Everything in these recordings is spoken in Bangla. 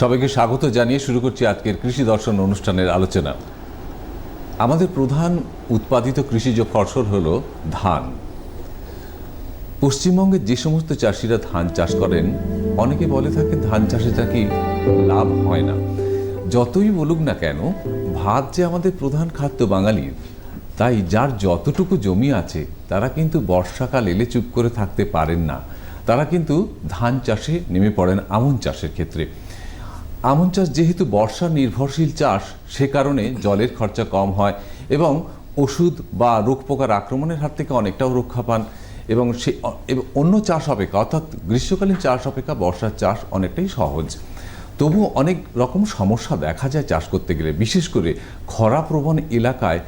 সবাইকে স্বাগত জানিয়ে শুরু করছি আজকের কৃষি দর্শন অনুষ্ঠানের আলোচনা। আমাদের প্রধান উৎপাদিত কৃষিজ ফসল হল ধান। পশ্চিমবঙ্গের যে সমস্ত চাষিরা ধান চাষ করেন, অনেকে বলে থাকে ধান চাষে নাকি লাভ হয় না। যতই বলুক না কেন, ভাত যে আমাদের প্রধান খাদ্য বাঙালির তাই যার যতটুকু জমি আছে, তারা কিন্তু বর্ষাকাল এলে চুপ করে থাকতে পারেন না। তারা কিন্তু ধান চাষে নেমে পড়েন আমন চাষের ক্ষেত্রে। আমন চাষ যেহেতু বর্ষা নির্ভরশীল চাষ, সে কারণে জলের খরচা কম হয় এবং ওষুধ বা রোগ পোকার আক্রমণের হাত থেকে অনেকটাও রক্ষা পান এবং সে অন্য চাষ অপেক্ষা, অর্থাৎ গ্রীষ্মকালীন চাষ অপেক্ষা বর্ষার চাষ অনেকটাই সহজ। তবুও অনেক রকম সমস্যা দেখা যায় চাষ করতে গেলে, বিশেষ করে খরাপ্রবণ এলাকায়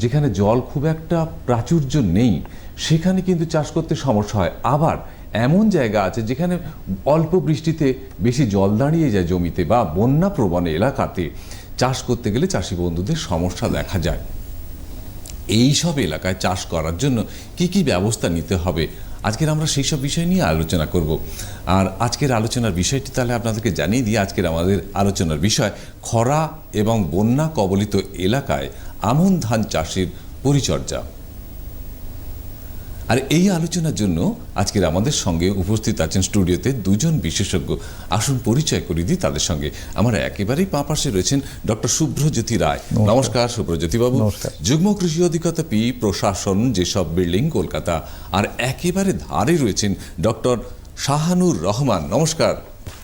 যেখানে জল খুব একটা প্রাচুর্য নেই, সেখানে কিন্তু চাষ করতে সমস্যা হয়। আবার এমন জায়গা আছে যেখানে অল্প বৃষ্টিতে বেশি জল দাঁড়িয়ে যায় জমিতে বা বন্যা প্রবণ এলাকাতে। চাষ করতে গেলে চাষি বন্ধুদের সমস্যা দেখা যায়। এই সব এলাকায় চাষ করার জন্য কি কি ব্যবস্থা নিতে হবে? আজকের আমরা সেই সব বিষয় নিয়ে আলোচনা করব। আর আজকের আলোচনার বিষয়টি তাহলে আপনাদেরকে জানিয়ে দিই, আজকের আমাদের আলোচনার বিষয় খরা এবং বন্যা কবলিত এলাকায় আমন ধান চাষের পরিচর্যা। আর এই আলোচনার জন্য আজকের আমাদের সঙ্গে উপস্থিত আছেন স্টুডিওতে দুজন বিশেষজ্ঞ। আসুন পরিচয় করে দিই তাদের সঙ্গে। আমার একেবারেই পা পাশে রয়েছেন ডক্টর শুভ্রজ্যোতি রায়। নমস্কার। শুভ্রজ্যোতি বাবু। যুগ্ম কৃষি অধিকতা পি প্রশাসন যেসব বিল্ডিং কলকাতা আর একেবারে ধারে রয়েছেন ডক্টর শাহানুর রহমান। নমস্কার।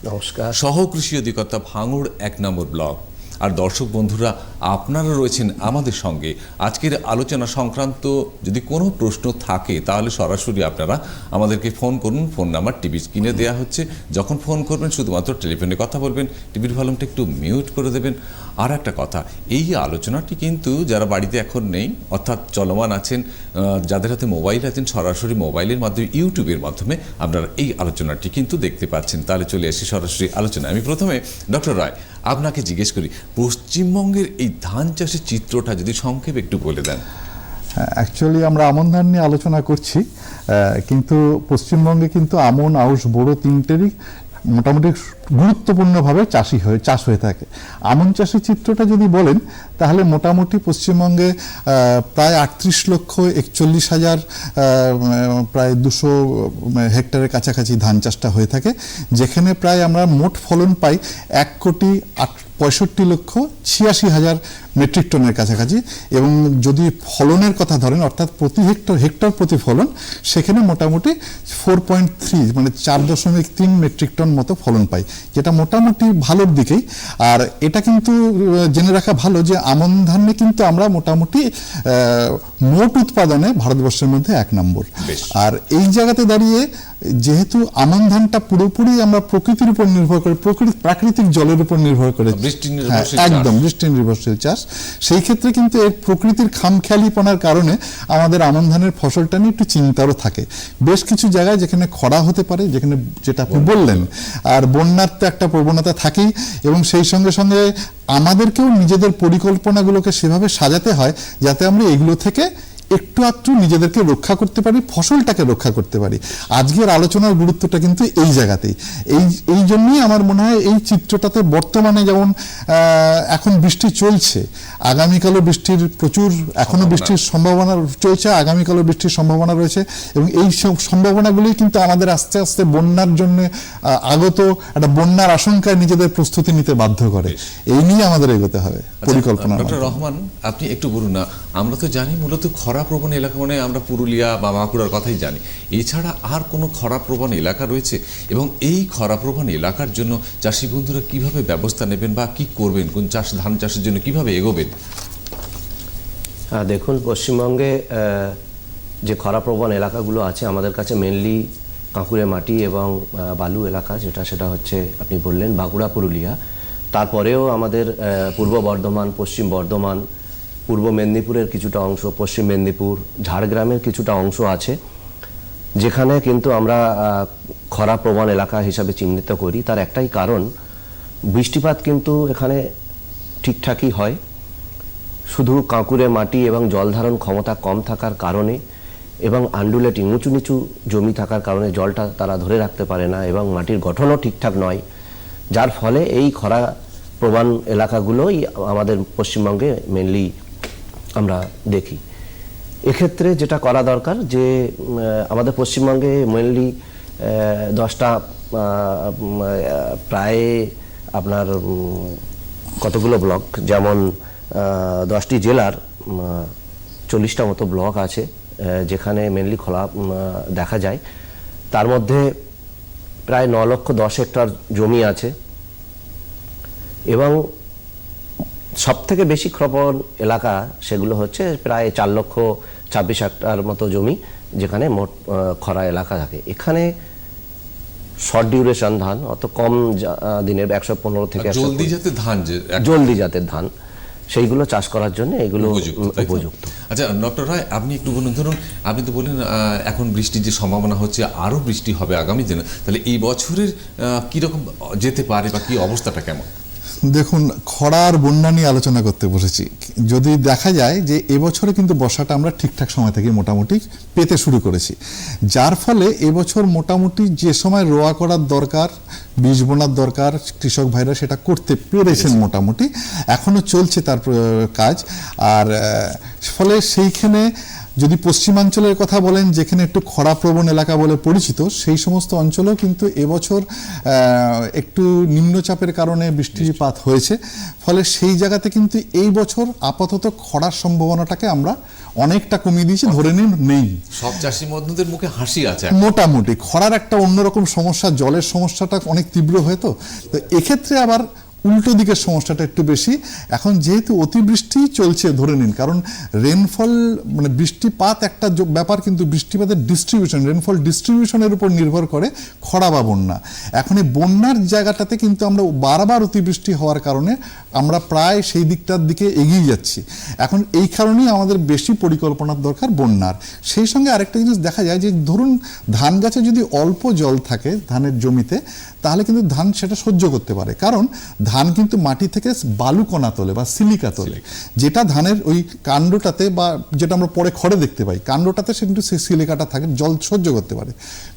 নমস্কার। সহ কৃষি অধিকর্তা ভাঙড় এক নম্বর ব্লক। আর দর্শক বন্ধুরা, আপনারা রয়েছেন আমাদের সঙ্গে। আজকের আলোচনা সংক্রান্ত যদি কোনো প্রশ্ন থাকে, তাহলে সরাসরি আপনারা আমাদেরকে ফোন করুন। ফোন নাম্বার টিভি স্ক্রিনে দেওয়া হচ্ছে। যখন ফোন করবেন, শুধুমাত্র টেলিফোনে কথা বলবেন। টিভির ভলিউমটা একটু মিউট করে দেবেন। আর একটা কথা, এই আলোচনাটি কিন্তু যারা বাড়িতে এখন নেই, অর্থাৎ চলমান আছেন যাদের হাতে মোবাইল আছেন, সরাসরি মোবাইলের মাধ্যমে, ইউটিউবের মাধ্যমে আপনারা এই আলোচনাটি কিন্তু দেখতে পাচ্ছেন। তাহলে চলে আসি সরাসরি আলোচনা আমি প্রথমে ডক্টর রায় আপনাকে জিজ্ঞেস করি, পশ্চিমবঙ্গের এই ধান চাষের চিত্রটা যদি সংক্ষেপে একটু বলে দেন। অ্যাকচুয়ালি আমরা আমন ধান নিয়ে আলোচনা করছি কিন্তু পশ্চিমবঙ্গে কিন্তু আমন, আউশ বড় তিনটেরই মোটামুটি গুরুত্বপূর্ণভাবে চাষি হয়ে, চাষ হয়ে থাকে। আমন চাষের চিত্রটা যদি বলেন, তাহলে মোটামুটি পশ্চিমবঙ্গে প্রায় আটত্রিশ লক্ষ একচল্লিশ হাজার প্রায় দুশো হেক্টরের কাছাকাছি ধান চাষটা হয়ে থাকে, যেখানে প্রায় আমরা মোট ফলন পাই এক কোটি আট, পঁয়ষট্টি লক্ষ ছিয়াশি হাজার মেট্রিক টনের কাছাকাছি এবং যদি ফলনের কথা ধরেন অর্থাৎ প্রতি হেক্টর হেক্টর প্রতি ফলন সেখানে মোটামুটি ফোর পয়েন্ট থ্রি মানে চার দশমিক তিন মেট্রিক টন মতো ফলন পাই যেটা মোটামুটি ভালোর দিকেই। আর এটা কিন্তু জেনে রাখা ভালো যে আমন ধানে কিন্তু আমরা মোটামুটি মোট উৎপাদনে ভারতবর্ষের মধ্যে এক নম্বর। আর এই জায়গাতে দাঁড়িয়ে যেহেতু আমন ধানটা পুরোপুরি আমরা প্রকৃতির উপর নির্ভর করে প্রকৃতি প্রাকৃতিক জলের উপর নির্ভর করে বৃষ্টি হ্যাঁ। একদম বৃষ্টি নির্ভরশীল চাষ। সেই ক্ষেত্রে কিন্তু এর প্রকৃতির খামখেয়ালিপনার কারণে আমাদের আমন ধানের ফসলটা নিয়ে একটু চিন্তারও থাকে। বেশ কিছু জায়গায় যেখানে খরা হতে পারে, যেখানে যেটা আপনি বললেন, আর বন্যার তো একটা প্রবণতা থাকেই, এবং সেই সঙ্গে সঙ্গে আমাদেরকেও নিজেদের পরিকল্পনাগুলোকে সেভাবে সাজাতে হয়, যাতে আমরা এগুলো থেকে একটু একটু নিজেদেরকে রক্ষা করতে পারি ফসলটাকে রক্ষা করতে পারি। আজকের আলোচনার গুরুত্বটা কিন্তু এই জায়গাতেই। এই এই জন্যই আমার মনে হয় এই চিত্রটাতে বর্তমানে যেমন এখন বৃষ্টি চলছে আগামীকালও বৃষ্টির প্রচুর এখনও বৃষ্টির সম্ভাবনা চলছে আগামীকালও বৃষ্টির সম্ভাবনা রয়েছে এবং এই সব সম্ভাবনাগুলি কিন্তু আমাদের আস্তে আস্তে বন্যার জন্য আগত একটা বন্যার আশঙ্কায় নিজেদের প্রস্তুতি নিতে বাধ্য করে। এই নিয়ে আমাদের এগোতে হবে পরিকল্পনা ডক্টর রহমান আপনি একটু বলুন না আমরা তো জানি মূলত খরাপ্রবণ এলাকা মানে আমরা পুরুলিয়া বা বাঁকুড়ার কথাই জানি। এছাড়া আর কোনো খরাপ্রবণ এলাকা রয়েছে? এবং এই খরাপ্রবণ এলাকার জন্য চাষি বন্ধুরা কীভাবে ব্যবস্থা নেবেন বা কি করবেন? কোন চাষ, ধান চাষের জন্য কীভাবে এগোবেন? দেখুন, পশ্চিমবঙ্গে যে খরাপ্রবণ এলাকাগুলো আছে, আমাদের কাছে মেনলি কাঁকুড়ে মাটি এবং বালু এলাকা, যেটা, সেটা হচ্ছে আপনি বললেন বাঁকুড়া, পুরুলিয়া। তারপরেও আমাদের পূর্ব বর্ধমান, পশ্চিম বর্ধমান পূর্ব মেদিনীপুরের কিছুটা অংশ পশ্চিম মেদিনীপুর ঝাড়গ্রামের কিছুটা অংশ আছে যেখানে কিন্তু আমরা আহ, খরাপ্রবণ এলাকা হিসাবে চিহ্নিত করি। তার একটাই কারণ বৃষ্টিপাত কিন্তু এখানে ঠিকঠাকই হয়। শুধু কাঁকুরে মাটি এবং জলধারণ ক্ষমতা কম থাকার কারণে এবং আন্ডুলেটিং উঁচু নিচু জমি থাকার কারণে জলটা তারা ধরে রাখতে পারে না এবং মাটির গঠনও ঠিকঠাক নয়। যার ফলে এই খরা প্রবণ এলাকাগুলোই আমাদের পশ্চিমবঙ্গে মেনলি আমরা দেখি। এক্ষেত্রে যেটা করা দরকার যে আমাদের পশ্চিমবঙ্গে মেনলি দশটা প্রায় আপনার কতগুলো ব্লক যেমন দশটি জেলার চল্লিশটা মতো ব্লক আছে যেখানে মেনলি খোলা দেখা যায়। তার মধ্যে প্রায় ন লক্ষ দশ হেক্টর জমি আছে। এবং সব থেকে বেশি ক্ষরণ এলাকা সেগুলো হচ্ছে প্রায় চার লক্ষ ছাব্বিশ হেক্টর মতো জমি যেখানে মোট খরা এলাকা থাকে। এখানে শর্ট ডিউরেশন ধান অত কম দিনের একশো পনেরো থেকে জলদি যাতে ধান যে জলদি জাতের ধান সেইগুলো চাষ করার জন্য এগুলো? উপযুক্ত আচ্ছা ডক্টর রায় আপনি একটু বলুন ধরুন আপনি তো বললেন এখন বৃষ্টির যে সম্ভাবনা হচ্ছে আরও বৃষ্টি হবে আগামী দিনে। তাহলে এই বছরের কীরকম যেতে পারে বা কী অবস্থাটা কেমন? দেখুন খরা আর বন্যা নিয়ে আলোচনা করতে বসেছি। যদি দেখা যায় যে এবছরে কিন্তু বর্ষাটা আমরা ঠিকঠাক সময় থেকে মোটামুটি পেতে শুরু করেছি। যার ফলে এবছর মোটামুটি যে সময় রোয়া করার দরকার বীজ বোনার দরকার কৃষক ভাইরা সেটা করতে পেরেছেন মোটামুটি এখনও চলছে তার কাজ। আর ফলে সেইখানে যদি পশ্চিমাঞ্চলের কথা বলেন যেখানে একটু খরাপ্রবণ এলাকা বলে পরিচিত সেই সমস্ত অঞ্চলেও কিন্তু এবছর একটু নিম্নচাপের কারণে বৃষ্টিপাত হয়েছে। ফলে সেই জায়গাতে কিন্তু এই বছর আপাতত খরার সম্ভাবনাটাকে আমরা অনেকটা কমিয়ে দিয়েছি ধরে নিন নেই। সব চাষি মধ্যদের মুখে হাসি আছে মোটামুটি। খরার একটা অন্যরকম সমস্যা জলের সমস্যাটা অনেক তীব্র হয় তো। তো এক্ষেত্রে আবার উল্টো দিকের সমস্যাটা একটু বেশি। এখন যেহেতু অতিবৃষ্টি চলছে, ধরে নিন, কারণ রেনফল মানে বৃষ্টিপাত একটা ব্যাপার কিন্তু বৃষ্টিপাতের ডিস্ট্রিবিউশন রেনফল ডিস্ট্রিবিউশনের উপর নির্ভর করে খরা বা বন্যা। এখন এই বন্যার জায়গাটাতে কিন্তু আমরা বারবার অতিবৃষ্টি হওয়ার কারণে আমরা প্রায় সেই দিকটার দিকে এগিয়ে যাচ্ছি। এখন এই কারণেই আমাদের বেশি পরিকল্পনার দরকার বন্যার। সেই সঙ্গে আরেকটা জিনিস দেখা যায় যে, ধরুন ধান গাছে যদি অল্প জল থাকে, ধানের জমিতে তাহলে কিন্তু ধান সেটা সহ্য করতে পারে। কারণ ধান কিন্তু মাটি থেকে বালুকণা তোলে বা সিলিকা তোলে। যেটা ধানের ওই কাণ্ডটাতে বা যেটা আমরা পরে খড়ে দেখতে পাই কাণ্ডটাতে সে কিন্তু সেই সিলিকাটা থাকে জল সহ্য করতে পারে।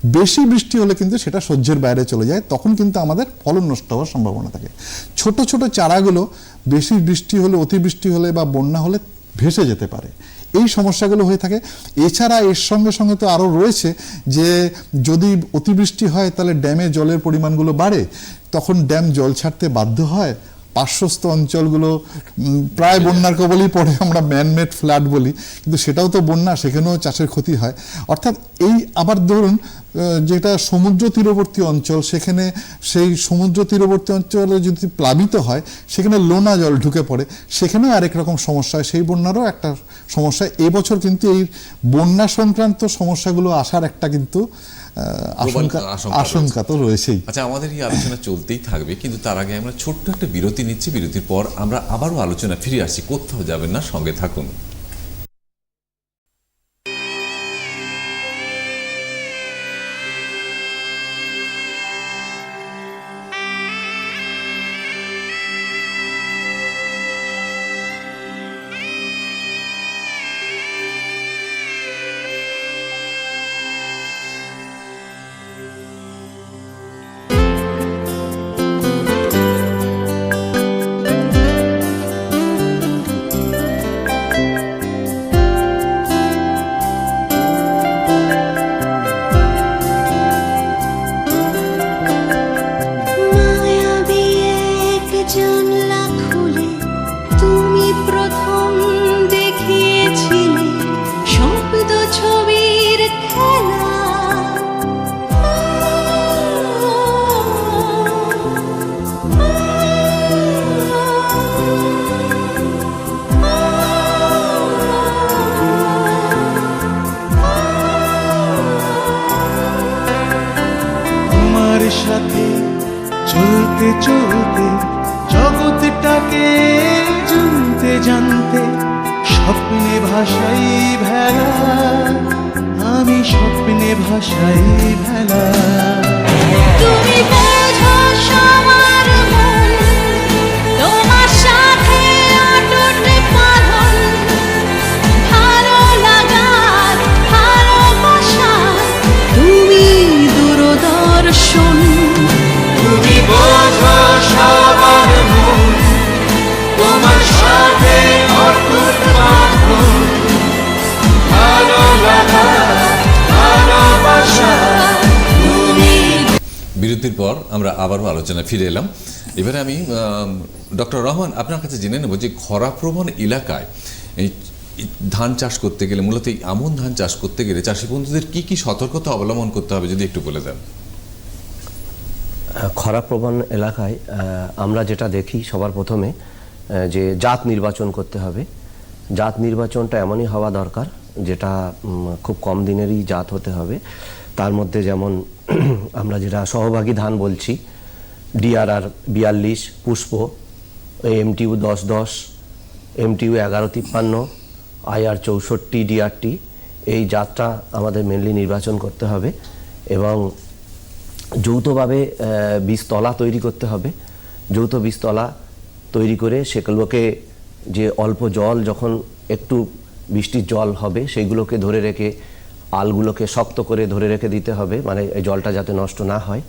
বেশি বৃষ্টি হলে কিন্তু সেটা সহ্যের বাইরে চলে যায় তখন কিন্তু আমাদের ফলন নষ্ট হওয়ার সম্ভাবনা থাকে। ছোট ছোট চারাগুলো বেশি বৃষ্টি হলে অতিবৃষ্টি হলে বা বন্যা হলে ভেসে যেতে পারে। এই সমস্যাগুলো হয়ে থাকে। এছাড়া এর সঙ্গে সঙ্গে তো আরও রয়েছে যে, যদি অতিবৃষ্টি হয় তাহলে ড্যামে জলের পরিমাণগুলো বাড়ে, তখন ড্যাম জল ছাড়তে বাধ্য হয়। পার্শ্বস্থ অঞ্চলগুলো প্রায় বন্যার কবলেই পড়ে, আমরা ম্যানমেড ফ্ল্যাট বলি, কিন্তু সেটাও তো বন্যা, সেখানেও চাষের ক্ষতি হয়। অর্থাৎ এই আবার ধরুন যেটা সমুদ্র তীরবর্তী অঞ্চল, সেখানে সেই সমুদ্র তীরবর্তী অঞ্চলে যদি প্লাবিত হয়, সেখানে লোনা জল ঢুকে পড়ে, সেখানেও আরেক রকম সমস্যা হয়। সেই বন্যারও একটা সমস্যা। এবছর কিন্তু এই বন্যা সংক্রান্ত সমস্যাগুলো আসার একটা কিন্তু আশঙ্কা তো রয়েছেই। আচ্ছা আমাদের এই আলোচনা চলতেই থাকবে কিন্তু তার আগে আমরা ছোট্ট একটা বিরতি নিচ্ছি। বিরতির পর আমরা আবারও আলোচনা ফিরে আসছি। কোথাও যাবেন না সঙ্গে থাকুন। সাথে, চলতে চলতে, জগৎটাকে জানতে জানতে, স্বপ্নে ভাষাই ভেলা, আমি স্বপ্নে ভাষাই ভেলা। তুমি বোঝো বিরতির পর আমরা আবারও আলোচনায় ফিরে এলাম। এবারে আমি ডক্টর রহমান, আপনার কাছে জেনে নেব যে খরাপ্রবণ এলাকায় এই ধান চাষ করতে গেলে, মূলত এই আমন ধান চাষ করতে গেলে চাষি বন্ধুদের কি কি সতর্কতা অবলম্বন করতে হবে যদি একটু বলে দেন? খরাপ্রবণ এলাকায় আমরা যেটা দেখি সবার প্রথমে যে জাত নির্বাচন করতে হবে। জাত নির্বাচনটা এমনই হওয়া দরকার, যেটা খুব কম দিনেরই জাত হতে হবে। তার মধ্যে যেমন আমরা যেটা সহভাগী ধান বলছি, ডিআরআর বিয়াল্লিশ, পুষ্প এমটিউ দশ দশ, এমটিউ এগারো তিপ্পান্ন, আইআর চৌষট্টি, ডিআরটি, এই জাতটা আমাদের মেনলি নির্বাচন করতে হবে এবং যৌথভাবে বীজতলা তৈরি করতে হবে। যৌথ বীজতলা তৈরি করে সেগুলোকে যে অল্প জল যখন একটু বৃষ্টির জল হবে সেইগুলোকে ধরে রেখে আলগুলোকে শক্ত করে ধরে রেখে দিতে হবে মানে এই জলটা যাতে নষ্ট না হয়।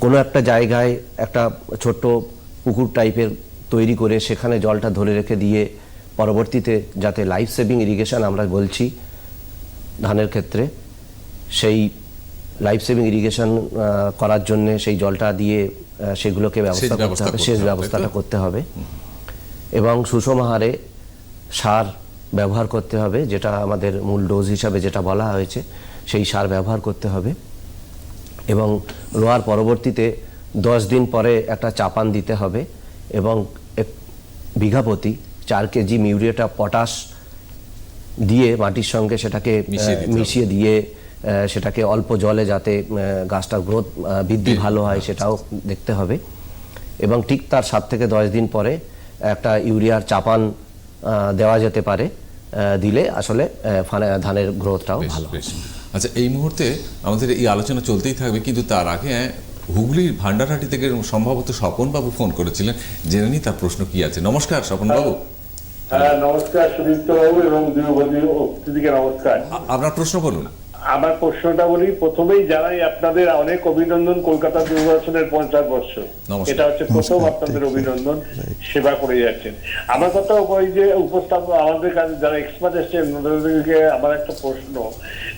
কোনো একটা জায়গায় একটা ছোট্ট পুকুর টাইপের তৈরি করে সেখানে জলটা ধরে রেখে দিয়ে পরবর্তীতে যাতে লাইফ সেভিং ইরিগেশন আমরা বলছি ধানের ক্ষেত্রে সেই লাইফ সেভিং ইরিগেশন করার জন্য সেই জলটা দিয়ে সেগুলোকে ব্যবস্থা করতে হবে সেচ ব্যবস্থাটা করতে হবে। এবং সুষম হারে সার ব্যবহার করতে হবে যেটা আমাদের মূল ডোজ হিসাবে যেটা বলা হয়েছে সেই সার ব্যবহার করতে হবে। এবং রোয়ার পরবর্তীতে দশ দিন পরে একটা চাপান দিতে হবে এবং এক বিঘা প্রতি চার কেজি মিউরিয়াটা পটাশ দিয়ে মাটির সঙ্গে সেটাকে মিশিয়ে দিয়ে সেটাকে অল্প জলে যাতে গাছটার গ্রোথ বৃদ্ধি ভালো হয়। সেটাও দেখতে হবে। এবং ঠিক তার সাত থেকে দশ দিন পরে একটা ইউরিয়ার চাপান দেওয়া যেতে পারে দিলে আসলে ধানের গ্রোথটাও ভালো। আচ্ছা এই মুহূর্তে আমাদের এই আলোচনা চলতেই থাকবে কিন্তু তার আগে হুগলির ভান্ডারহাটি থেকে সম্ভবত স্বপন বাবু ফোন করেছিলেন জেনে নি তার প্রশ্ন কি আছে। নমস্কার স্বপন বাবু হ্যাঁ নমস্কার সুদীপ্ত বাবু এবং অতিথিকে নমস্কার। আপনার প্রশ্ন বলুন। আমার প্রশ্নটা বলি প্রথমেই জানাই আপনাদের অনেক অভিনন্দন কলকাতা দূরদর্শনের পঞ্চাশ নমস্কার। এটা হচ্ছে প্রথম আপনাদের অভিনন্দন সেবা করে যাচ্ছেন। আমার কথা ওই যে উপস্থাপন আমাদের কাছে যারা এক্সপার্ট এসছেন আমার একটা প্রশ্ন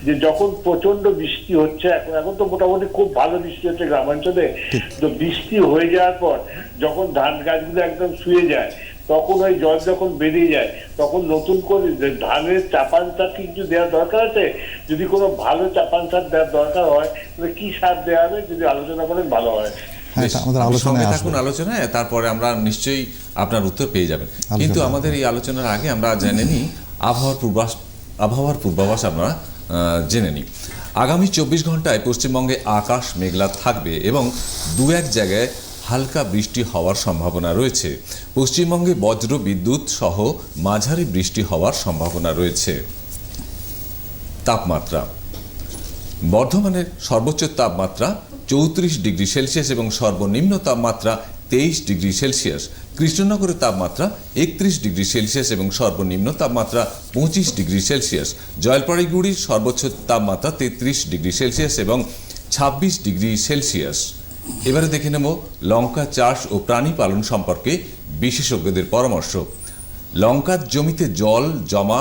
যে যখন প্রচণ্ড বৃষ্টি হচ্ছে এখন এখন তো মোটামুটি খুব ভালো বৃষ্টি হচ্ছে গ্রামাঞ্চলে তো বৃষ্টি হয়ে যাওয়ার পর যখন ধান গাছগুলো একদম শুয়ে যায় তখন ওই জল যখন বেরিয়ে যায় তখন নতুন করে ধানের চাপান সার কি কিছু দেওয়ার দরকার আছে? যদি কোনো ভালো চাপান সার দেওয়ার দরকার হয় তাহলে কি সার দেওয়া হবে? যদি আলোচনা করেন ভালো হয়। হ্যাঁ আলোচনায় থাকুন আলোচনায় তারপরে আমরা নিশ্চয়ই আপনার উত্তর পেয়ে যাবেন। কিন্তু আমাদের এই আলোচনার আগে আমরা জেনে নিই আবহাওয়ার পূর্বাস আবহাওয়ার পূর্বাভাস আমরা আহ, জেনে নিই। আগামী চব্বিশ ঘন্টায় পশ্চিমবঙ্গে আকাশ মেঘলা থাকবে এবং দু এক জায়গায় হালকা বৃষ্টি হওয়ার সম্ভাবনা রয়েছে। পশ্চিমবঙ্গে বজ্র বিদ্যুৎ সহ মাঝারি বৃষ্টি হওয়ার সম্ভাবনা রয়েছে। তাপমাত্রা। বর্ধমানের সর্বোচ্চ তাপমাত্রা চৌত্রিশ ডিগ্রি সেলসিয়াস এবং সর্বনিম্ন তাপমাত্রা তেইশ ডিগ্রি সেলসিয়াস। কৃষ্ণনগরের তাপমাত্রা একত্রিশ ডিগ্রি সেলসিয়াস এবং সর্বনিম্ন তাপমাত্রা পঁচিশ ডিগ্রি সেলসিয়াস। জলপাইগুড়ির সর্বোচ্চ তাপমাত্রা তেত্রিশ ডিগ্রি সেলসিয়াস এবং ছাব্বিশ ডিগ্রি সেলসিয়াস। এবারে দেখে নেব লঙ্কা চাষ ও প্রাণী পালন সম্পর্কে বিশেষজ্ঞদের পরামর্শ। লঙ্কার জমিতে জল জমা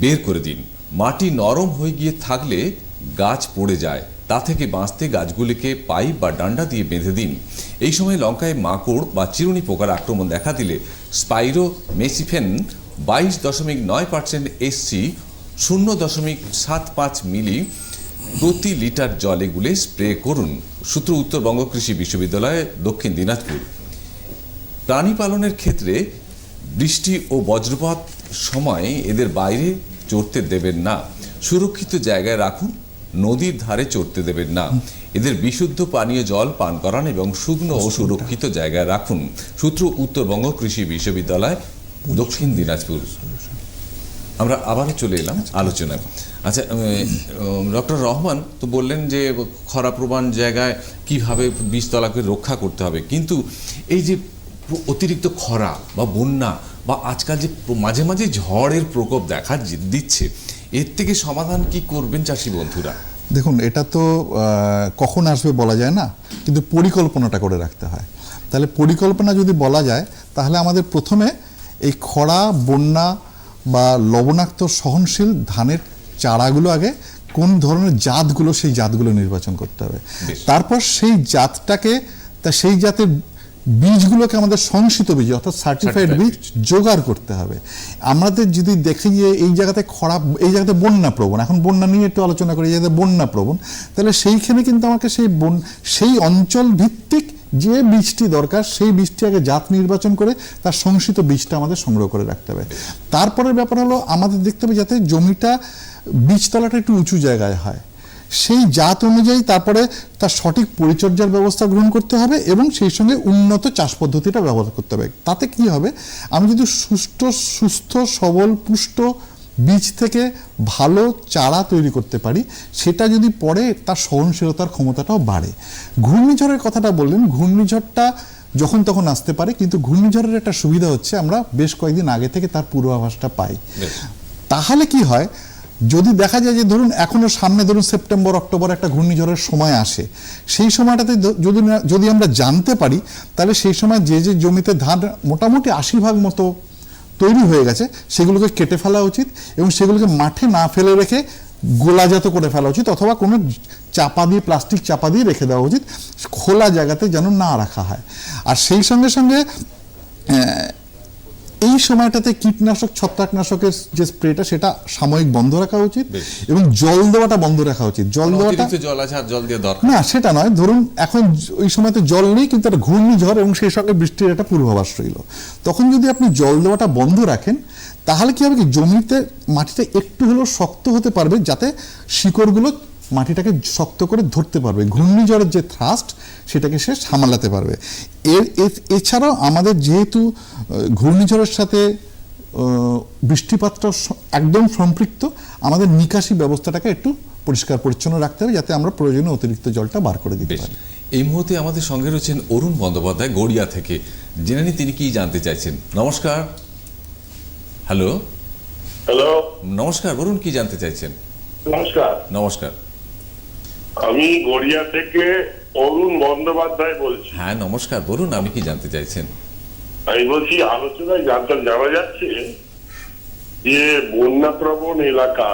বের করে দিন। মাটি নরম হয়ে গিয়ে থাকলে গাছ পড়ে যায়। তা থেকে বাঁচতে গাছগুলিকে পাইপ বা ডান্ডা দিয়ে বেঁধে দিন। এই সময় লঙ্কায় মাকড় বা চিরুনি পোকার আক্রমণ দেখা দিলে স্পাইরো মেসিফেন বাইশ দশমিক নয় পার্সেন্ট এসসি শূন্য দশমিক সাত পাঁচ মিলি প্রতি লিটার জলে গুলে স্প্রে করুন সূত্র উত্তরবঙ্গ কৃষি বিশ্ববিদ্যালয় দক্ষিণ দিনাজপুর। প্রাণী পালনের ক্ষেত্রে বৃষ্টি ও বজ্রপাত সময় এদের বাইরে চড়তে দেবেন না। সুরক্ষিত জায়গায় রাখুন নদীর ধারে চড়তে দেবেন না। এদের বিশুদ্ধ পানীয় জল পান করান এবং শুকনো ও সুরক্ষিত জায়গায় রাখুন সূত্র উত্তরবঙ্গ কৃষি বিশ্ববিদ্যালয় দক্ষিণ দিনাজপুর। আমরা আবারও চলে এলাম আলোচনায়। আচ্ছা ডক্টর রহমান তো বললেন যে খরাপ্রবণ জায়গায় কীভাবে বীজতলাকে রক্ষা করতে হবে। কিন্তু এই যে অতিরিক্ত খরা বা বন্যা বা আজকাল যে মাঝে মাঝে ঝড়ের প্রকোপ দেখা দিচ্ছে, এর থেকে সমাধান কি করবেন চাষি বন্ধুরা? দেখুন, এটা তো কখন আসবে বলা যায় না, কিন্তু পরিকল্পনাটা করে রাখতে হয়। তাহলে পরিকল্পনা যদি বলা যায়, তাহলে আমাদের প্রথমে এই খরা, বন্যা বা লবণাক্ত সহনশীল ধানের চারাগুলো আগে কোন ধরনের জাতগুলো সেই জাতগুলো নির্বাচন করতে হবে। তারপর সেই জাতটাকে তা সেই জাতের বীজগুলোকে আমাদের সংসিত বীজ অর্থাৎ সার্টিফাইড বীজ জোগাড় করতে হবে। আমাদের যদি দেখি যে এই জায়গাতে খরা এই জায়গাতে বন্যা প্রবণ এখন বন্যা নিয়ে একটু আলোচনা করি এই জায়গাতে বন্যা প্রবণ তাহলে সেইখানে কিন্তু আমাকে সেই বন সেই অঞ্চল ভিত্তিক যে বীজটি দরকার, সেই বীজটি আগে জাত নির্বাচন করে তার সংসিত বীজটা আমাদের সংগ্রহ করে রাখতে হবে। তারপরের ব্যাপার হলো, আমাদের দেখতে হবে যাতে জমিটা বীজতলাটা একটু উঁচু জায়গায় হয়। সেই জাত অনুযায়ী তারপরে তার সঠিক পরিচর্যার ব্যবস্থা গ্রহণ করতে হবে এবং সেই সঙ্গে উন্নত চাষ পদ্ধতিটা ব্যবহার করতে হবে। তাতে কি হবে? আমি যদি সুস্থ সুস্থ, সবল, পুষ্ট বীজ থেকে ভালো চারা তৈরি করতে পারি সেটা যদি পরে তার সহনশীলতার ক্ষমতাটাও বাড়ে। ঘূর্ণিঝড়ের কথাটা বললেন ঘূর্ণিঝড়টা যখন তখন আসতে পারে কিন্তু ঘূর্ণিঝড়ের একটা সুবিধা হচ্ছে আমরা বেশ কয়েকদিন আগে থেকে তার পূর্বাভাসটা পাই। তাহলে কি হয় যদি দেখা যায় যে ধরুন এখনও সামনে ধরুন সেপ্টেম্বর অক্টোবর একটা ঘূর্ণিঝড়ের সময় আসে সেই সময়টাতে যদি যদি আমরা জানতে পারি তাহলে সেই সময় যে যে জমিতে ধান মোটামুটি আশি ভাগ মতো তৈরি হয়ে গেছে, সেগুলোকে কেটে ফেলা উচিত এবং সেগুলোকে মাঠে না ফেলে রেখে গোলাজাত করে ফেলা উচিত অথবা কোনো চাপা দিয়ে, প্লাস্টিক চাপা দিয়ে রেখে দেওয়া উচিত, খোলা জায়গাতে যেন না রাখা হয়। আর সেই সঙ্গে সঙ্গে এই সময়টাতে কীটনাশক ছত্রাকনাশকের যে স্প্রেটা সেটা সাময়িক বন্ধ রাখা উচিত এবং জল দেওয়াটা বন্ধ রাখা উচিত। জল দেওয়াটা জল আছে আর জল দিয়ে দরকার। না সেটা নয়। ধরুন এখন ওই সময়তে জল নেই কিন্তু একটা ঘূর্ণিঝড় এবং সেই সঙ্গে বৃষ্টির একটা পূর্বাভাস রইল। তখন যদি আপনি জল দেওয়াটা বন্ধ রাখেন তাহলে কি হবে কি জমিতে মাটিটা একটু হলেও শক্ত হতে পারবে যাতে শিকড়গুলো মাটিটাকে শক্ত করে ধরতে পারবে। ঘূর্ণিঝড়ের যে থ্রাস্ট সেটাকে সে সামলাতে পারবে। এর এছাড়াও আমাদের যেহেতু ঘূর্ণিঝড়ের সাথে বৃষ্টিপাতটা একদম সম্পৃক্ত আমাদের নিকাশি ব্যবস্থাটাকে একটু পরিষ্কার পরিচ্ছন্ন রাখতে হবে যাতে আমরা প্রয়োজনীয় অতিরিক্ত জলটা বার করে দিতে পারি। এই মুহূর্তে আমাদের সঙ্গে রয়েছেন অরুণ বন্দ্যোপাধ্যায় গড়িয়া থেকে। জেনে নি তিনি কি জানতে চাইছেন। নমস্কার। হ্যালো হ্যালো নমস্কার বলুন কি জানতে চাইছেন? নমস্কার। নমস্কার। আমি গড়িয়া থেকে অরুণ বন্দ্যোপাধ্যায় বলছি। হ্যাঁ নমস্কার বলুন আপনি কি জানতে চাইছেন? আমি বলছি আলোচনায় জানতে জানা যাচ্ছে যে বন্যা প্রবণ এলাকা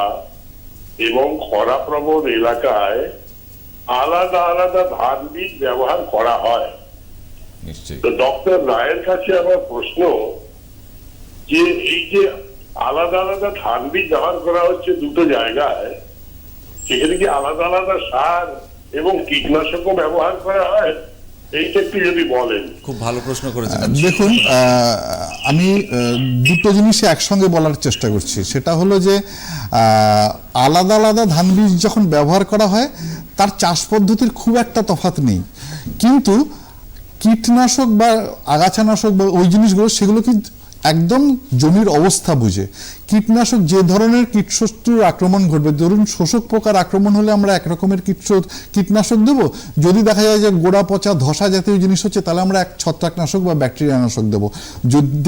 এবং খরা প্রবণ এলাকায় আলাদা আলাদা ধান বীজ ব্যবহার করা হয়। তো ডক্টর রায়ের কাছে আমার প্রশ্ন যে এই যে আলাদা আলাদা ধান বীজ ব্যবহার করা হচ্ছে দুটো জায়গায় সেখানে কি আলাদা আলাদা সার এবং কীটনাশকও ব্যবহার করা হয়? এইটা একটু যদি বলেন। খুব ভালো প্রশ্ন করেছেন। দেখুন আহ, আমি দুটো জিনিস একসঙ্গে বলার চেষ্টা করছি। সেটা হলো যে আহ, আলাদা আলাদা ধান বীজ যখন ব্যবহার করা হয় তার চাষ পদ্ধতির খুব একটা তফাৎ নেই। কিন্তু কীটনাশক বা আগাছানাশক বা ওই জিনিসগুলো সেগুলো কিন্তু একদম জমির অবস্থা বুঝে। কীটনাশক যে ধরনের কীটশত্রুর আক্রমণ ঘটবে, ধরুন শোষক পোকার আক্রমণ হলে আমরা এক রকমের কীটনাশক দেবো। যদি দেখা যায় যে গোড়া পচা ধসা জাতীয় জিনিস হচ্ছে, তাহলে আমরা এক ছত্রাকনাশক বা ব্যাকটেরিয়ানাশক দেবো।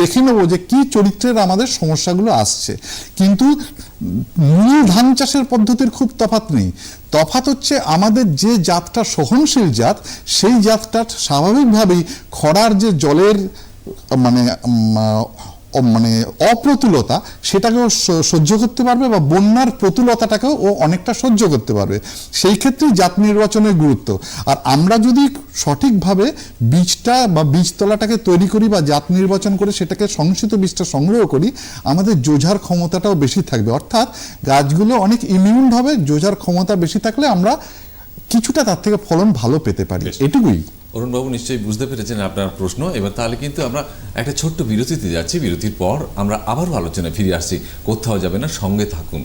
দেখে নেব যে কি চরিত্রের আমাদের সমস্যাগুলো আসছে। কিন্তু মূল ধান চাষের পদ্ধতির খুব তফাৎ নেই। তফাত হচ্ছে আমাদের যে জাতটা সহনশীল জাত, সেই জাতটা স্বাভাবিকভাবেই খরার যে জলের মানে মানে অপ্রতুলতা সেটাকেও সহ্য করতে পারবে বা বন্যার প্রতুলতাটাকেও ও অনেকটা সহ্য করতে পারবে। সেই ক্ষেত্রেই জাত নির্বাচনের গুরুত্ব। আর আমরা যদি সঠিকভাবে বীজটা বা বীজতলাটাকে তৈরি করি বা জাত নির্বাচন করে সেটাকে সংসিত বীজটা সংগ্রহ করি, আমাদের যোঝার ক্ষমতাটাও বেশি থাকবে। অর্থাৎ গাছগুলো অনেক ইমিউন হবে যোঝার ক্ষমতা বেশি থাকলে আমরা কিছুটা তার থেকে ফলন ভালো পেতে পারি। এটুকুই। অরুণবাবু নিশ্চয়ই বুঝতে পেরেছেন আপনার প্রশ্ন। এবার তাহলে কিন্তু আমরা একটা ছোট্ট বিরতিতে যাচ্ছি। বিরতির পর আমরা আবারও আলোচনায় ফিরে আসছি। কোথাও যাবে না সঙ্গে থাকুন।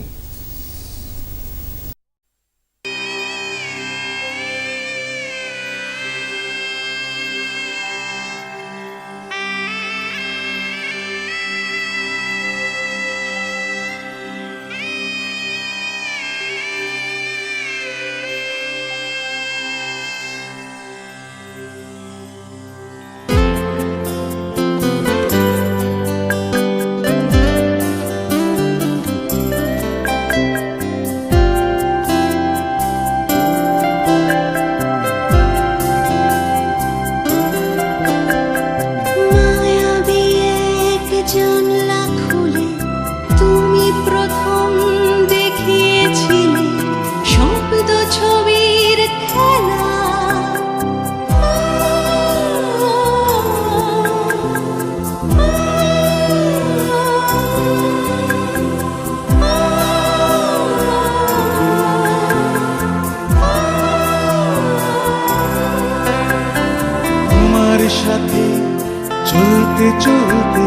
চলতে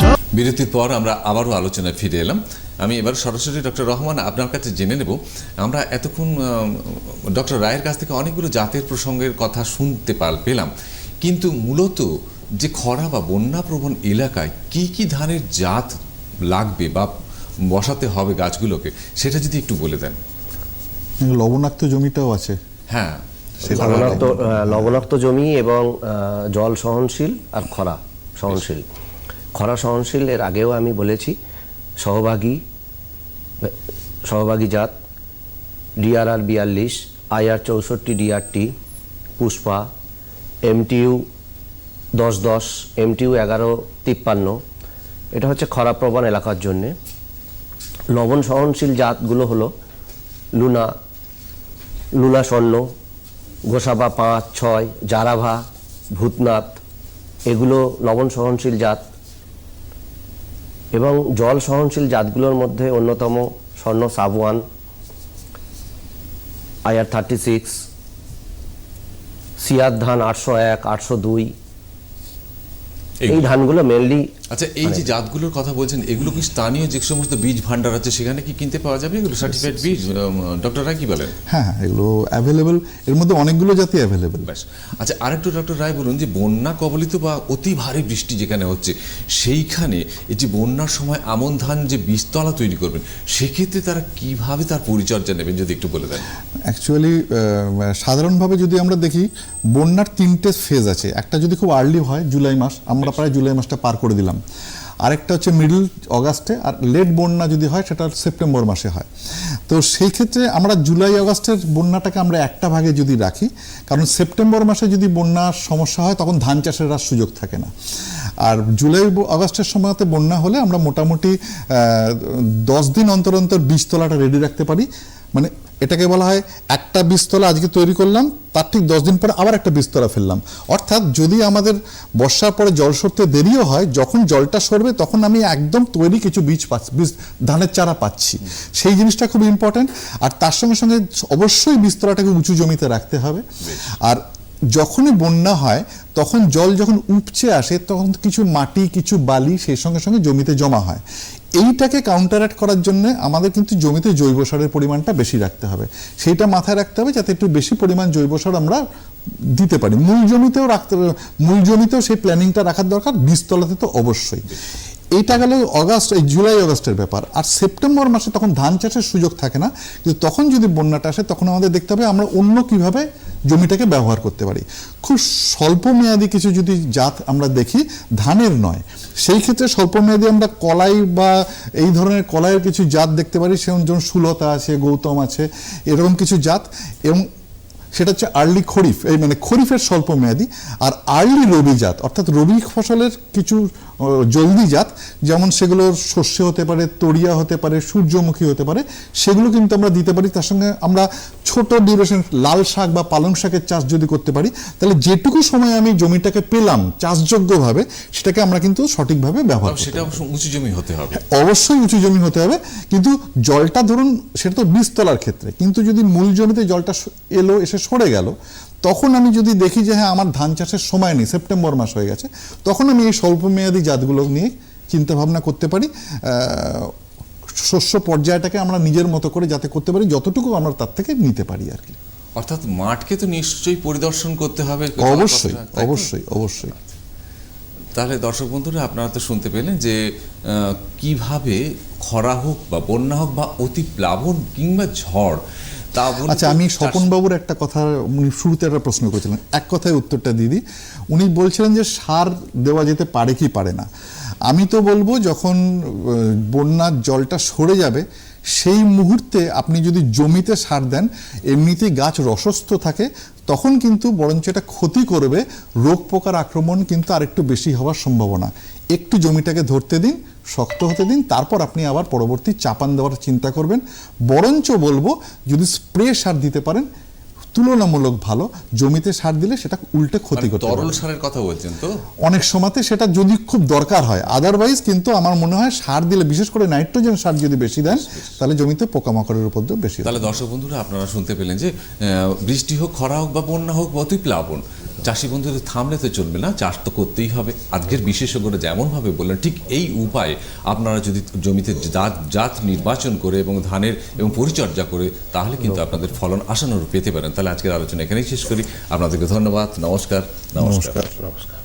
চলতে। বিরতির পর আমরা আবারও আলোচনায় ফিরে এলাম। আমি এবার সরাসরি ডক্টর রহমান আপনার কাছে জেনে নেব আমরা এতক্ষণ ডক্টর রায়ের কাছ থেকে অনেকগুলো জাতের প্রসঙ্গের কথা শুনতে পাল- পেলাম। কিন্তু মূলত যে খরা বা বন্যা প্রবণ এলাকায় কি কি ধানের জাত লাগবে বা বসাতে হবে গাছগুলোকে সেটা যদি একটু বলে দেন। লবণাক্ত জমিটাও আছে। হ্যাঁ। লবণাক্ত আহ, লবণাক্ত জমি এবং আহ, জল সহনশীল আর খরা। সহনশীল। খরা সহনশীল এর আগেও আমি বলেছি, সহভাগী সহভাগী জাত, ডিআরআর বিয়াল্লিশ, আইআর চৌষট্টি ডিআরটি, পুষ্পা এমটিইউ দশ দশ এমটিইউ এগারো তিপ্পান্ন। এটা হচ্ছে খরাপ্রবণ এলাকার জন্যে। লবণ সহনশীল জাতগুলো হলো লুনা লুনা স্বর্ণ, গোসাবা পাঁচ ছয়, জারাভা, ভূতনাথ এগুলো লবণ সহনশীল জাত এবং জল সহনশীল জাতগুলোর মধ্যে অন্যতম স্বর্ণ সাবওয়ান আয়ার থার্টি সিক্স সিয়ার ধান আটশো এক আটশো দুই। এই ধানগুলো মেনলি আচ্ছা এই যে জাতগুলোর কথা বলছেন এগুলো কি স্থানীয় যে সমস্ত বীজ ভান্ডার আছে সেখানে কি কিনতে পাওয়া যাবে? এগুলো সার্টিফাইড বীজ ডক্টর রায় কি বলেন? হ্যাঁ হ্যাঁ এগুলো অ্যাভেলেবেল এর মধ্যে অনেকগুলো জাতি অ্যাভেলেবেল ব্যাস আচ্ছা আরেকটু ডক্টর রায় বলুন যে বন্যা কবলিত বা অতি ভারী বৃষ্টি যেখানে হচ্ছে সেইখানে এই যে বন্যার সময় আমন ধান যে বীজতলা তৈরি করবেন সেক্ষেত্রে তারা কীভাবে তার পরিচর্যা নেবেন যদি একটু বলে দেন? অ্যাকচুয়ালি সাধারণভাবে যদি আমরা দেখি বন্যার তিনটে ফেজ আছে। একটা যদি খুব আর্লি হয় জুলাই মাস আমরা প্রায় জুলাই মাসটা পার করে দিলাম। আরেকটা হচ্ছে মিডল অগাস্টে আর লেট বন্যা যদি হয়, সেটা সেপ্টেম্বর মাসে হয়। তো সেই ক্ষেত্রে আমরা জুলাই অগাস্টের বন্যাটাকে আমরা একটা ভাগে যদি রাখি, কারণ সেপ্টেম্বর মাসে যদি বন্যার সমস্যা হয়, তখন ধান চাষের আর সুযোগ থাকে না। আর জুলাই আগস্টের সময়তে বন্যা হলে আমরা মোটামুটি দশ দিন অন্তর অন্তর বীজতলাটা রেডি রাখতে পারি। মানে এটাকে বলা হয় একটা বীজতলা আজকে তৈরি করলাম, তার ঠিক দশ দিন পরে আবার একটা বীজতলা ফেললাম। অর্থাৎ যদি আমাদের বর্ষার পরে জল সরতে দেরিও হয়, যখন জলটা সরবে তখন আমি একদম তৈরি কিছু বীজ পাচ্ছি, বীজ ধানের চারা পাচ্ছি। সেই জিনিসটা খুব ইম্পর্ট্যান্ট আর তার সঙ্গে সঙ্গে অবশ্যই বীজতলাটাকে উঁচু জমিতে রাখতে হবে। আর যখনই বন্যা হয়, তখন জল যখন উপচে আসে, তখন কিছু মাটি, কিছু বালি সেই সঙ্গে সঙ্গে জমিতে জমা হয়। এইটাকে কাউন্টার অ্যাক্ট করার জন্য আমাদের কিন্তু জমিতে জৈব সারের পরিমাণটা বেশি রাখতে হবে। সেইটা মাথায় রাখতে হবে যাতে একটু বেশি পরিমাণ জৈব সার আমরা দিতে পারি। মূল জমিতেও রাখতে, মূল জমিতেও সেই প্ল্যানিংটা রাখার দরকার, বীজতলাতে তো অবশ্যই। এইটা গেল অগাস্ট, এই জুলাই, অগাস্টের ব্যাপার। আর সেপ্টেম্বর মাসে তখন ধান চাষের সুযোগ থাকে না। কিন্তু তখন যদি বন্যাটা আসে, তখন আমাদের দেখতে হবে আমরা অন্য কীভাবে জমিটাকে ব্যবহার করতে পারি। খুব স্বল্প মেয়াদি কিছু যদি জাত আমরা দেখি, ধানের নয়। সেই ক্ষেত্রে স্বল্প মেয়াদি আমরা কলাই বা এই ধরনের কলাইয়ের কিছু জাত দেখতে পারি। সেরকম যেমন সুলতা আছে, গৌতম আছে, এরকম কিছু জাত। এবং সেটা হচ্ছে আর্লি খরিফ। এই মানে খরিফের স্বল্প মেয়াদি। আর আর্লি রবি জাত, অর্থাৎ রবি ফসলের কিছু জলদি জাত যেমন সেগুলো শস্য হতে পারে তরিয়া হতে পারে সূর্যমুখী হতে পারে সেগুলো কিন্তু আমরা দিতে পারি। তার সঙ্গে আমরা ছোট ডিউরেশন লাল শাক বা পালং শাকের চাষ যদি করতে পারি তাহলে যেটুকু সময় আমি জমিটাকে পেলাম চাষযোগ্যভাবে সেটাকে আমরা কিন্তু সঠিকভাবে ব্যবহার সেটা উঁচু জমি হতে হবে। অবশ্যই উঁচু জমি হতে হবে কিন্তু জলটা ধরুন সেটা তো বীজতলার ক্ষেত্রে কিন্তু যদি মূল জমিতে জলটা এলো এসে সরে গেল তখন আমি যদি দেখি যে হ্যাঁ আমার ধান চাষের সময় নেই সেপ্টেম্বর মাস হয়ে গেছে তখন আমি এই স্বল্প মেয়াদী জাতগুলো নিয়ে চিন্তা ভাবনা করতে পারি। শস্য পর্যায়টাকে আমরা নিজের মতো করে যাতে করতে পারি যতটুকু আমরা তার থেকে নিতে পারি আর কি। অর্থাৎ মাঠকে তো নিশ্চয়ই পরিদর্শন করতে হবে। অবশ্যই অবশ্যই অবশ্যই। তাহলে দর্শক বন্ধুরা আপনারা তো শুনতে পেলেন যে কীভাবে খরা হোক বা বন্যা হোক বা অতি প্লাবন কিংবা ঝড় আচ্ছা আমি স্বপনবাবুর একটা কথা উনি শুরুতে একটা প্রশ্ন করেছিলেন। এক কথায় উত্তরটা দিদি উনি বলছিলেন যে সার দেওয়া যেতে পারে কি পারে না। আমি তো বলব যখন বন্যার জলটা সরে যাবে সেই মুহূর্তে আপনি যদি জমিতে সার দেন এমনিতেই গাছ রসস্থ থাকে তখন কিন্তু বরঞ্চ এটা ক্ষতি করবে। রোগ পোকার আক্রমণ কিন্তু আরেকটু বেশি হওয়ার সম্ভাবনা। একটু জমিটাকে ধরতে দিন, শক্ত হতে দিন, তারপর আপনি আবার পরবর্তী চাপান দেওয়ার চিন্তা করবেন। বরঞ্চ বলব, যদি স্প্রে সার দিতে পারেন তুলনামূলক ভালো জমিতে সার দিলে সেটা উল্টে ক্ষতি মানে করতে তরল সারের কথা বলছেন তো? অনেক সময়তে সেটা যদি খুব দরকার হয়। আদারওয়াইজ কিন্তু আমার মনে হয় সার দিলে বিশেষ করে নাইট্রোজেন সার যদি বেশি দেন তাহলে জমিতে পোকামাকড়ের উপদ্রব বেশি তাহলে দর্শক বন্ধুরা আপনারা শুনতে পেলেন যে বৃষ্টি হোক খরা হোক বা বন্যা হোক বা অতি প্লাবন। চাষি বন্ধুদের থামলে তো চলবে না চাষ তো করতেই হবে। আজকের বিশেষজ্ঞরা যেমনভাবে বললেন ঠিক এই উপায়ে আপনারা যদি জমিতে জাত জাত নির্বাচন করে এবং ধানের এবং পরিচর্যা করে তাহলে কিন্তু আপনাদের ফলন আশানুরূপ পেতে পারেন। তাহলে আজকের আলোচনা এখানেই শেষ করি। আপনাদেরকে ধন্যবাদ। নমস্কার। নমস্কার। নমস্কার।